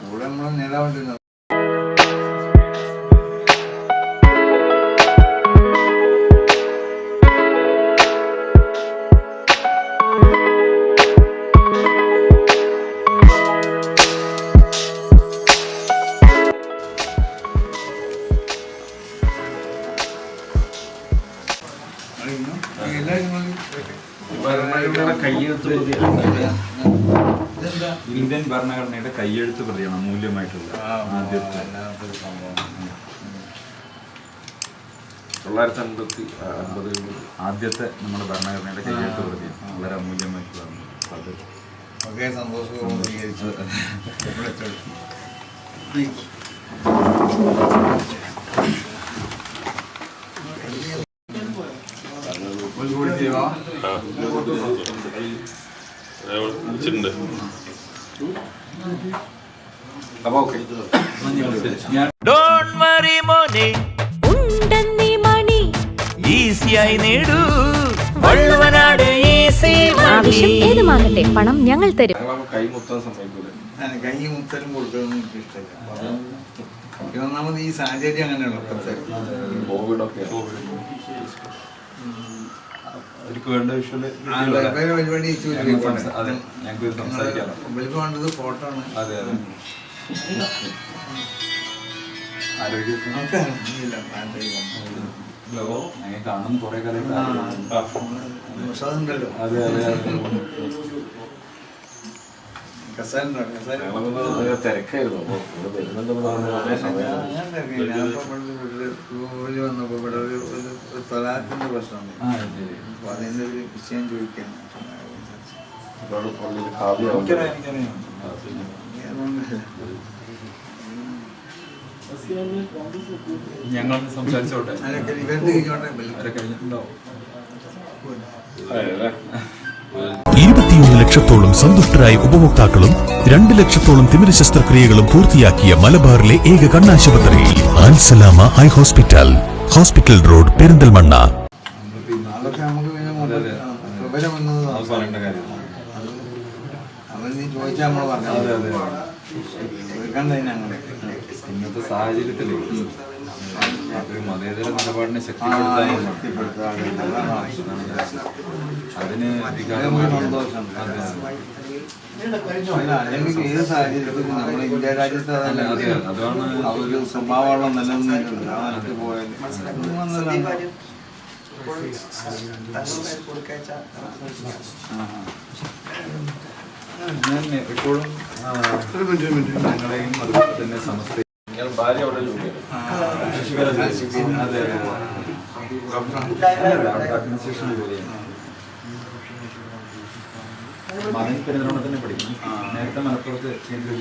കൂടെ നമ്മളെ നേതാവുണ്ട് കയ്യെഴുത്ത് ഇന്ത്യൻ ഭരണഘടനയുടെ കയ്യെഴുത്ത് പ്രതിയാണ് മൂല്യമായിട്ടുള്ള ആദ്യത്തെ. തൊള്ളായിരത്തി അൻപത്തി അൻപതുകളിൽ ആദ്യത്തെ നമ്മുടെ ഭരണഘടനയുടെ കയ്യെഴുത്ത് പ്രതിയാണ്. വളരെ അമൂല്യമായിട്ടുള്ളതാണ് അത് ഒക്കെ സന്തോഷപൂർവം. ഒരു കൂടി ചെയ്യുമോ? അപ്പോൾ ഓക്കെ ഡോൺ വറി മോനെ. ഉണ്ടെന്നീ മണി. ഈസിയായി നേടൂ. വള്ളുവനാട് ഈസി ആവശ്യം ഏതുമാകട്ടെ പണം ഞങ്ങൾ തരും. കൈ മുത്താൻ സമ്മതിക്കൂല. കൈ മുത്തലും എനിക്ക് ഇഷ്ടമില്ല അപ്പൊ ഒന്നാമത് ഈ സാഹചര്യം അങ്ങനെയുള്ള കോവിഡൊക്കെ അവർക്ക് വേണ്ട വിഷ്വൽ. അതെ, ഞങ്ങൾക്ക് സംസാരിക്കാം. ഫോട്ടോ ആണ് അതെ അതെ നമുക്ക്. ലോ ഞങ്ങൾ കുറെ കാലം അതെ അതെ തിരക്കായിരുന്നു. അപ്പോൾ ഇവിടെ വരുന്നുണ്ടെന്ന് ഒരു ഒരു പ്രശ്നമുണ്ട്. അപ്പൊ അതിന്റെ ഒരു വിഷയം ചോദിക്കാൻ എനിക്കറിയാം ഞങ്ങൾ സംസാരിച്ചോട്ടെ? ഇവരുടെ കഴിഞ്ഞിട്ടുണ്ടാവും ഇരുപത്തിയൊന്ന് ലക്ഷത്തോളം സന്തുഷ്ടരായ ഉപഭോക്താക്കളും രണ്ട് ലക്ഷത്തോളം തിമിര ശസ്ത്രക്രിയകളും പൂർത്തിയാക്കിയ മലബാറിലെ ഏക കണ്ണാശുപത്രി Alsalama eye hospital. Hospital road Perinthalmanna. ഇന്നത്തെ സാഹചര്യത്തിൽ ഒരു മതേതര നിലപാടിനെ ശക്തിപ്പെടുത്താൻ. അതിന് അല്ലെങ്കിൽ ഏത് സാഹചര്യത്തിലും നമ്മൾ ഇന്ത്യ രാജ്യത്ത് അതാണ് ഒരു സ്വഭാവമുള്ള നിലനിന്നിട്ടുണ്ട്. ആ നിലത്ത് പോയാൽ. ഞാൻ എപ്പോഴും ഞങ്ങളെയും അതുപോലെ തന്നെ സമസ്ത ഭാര്യ അവിടെ ജോലിയാണ് അതെ അഡ്മിനിസ്ട്രേഷൻ ജോലിയാണ് മകൻ പെരുന്തോണത്തിന് പഠിക്കും നേരത്തെ മലപ്പുറത്ത് കേന്ദ്ര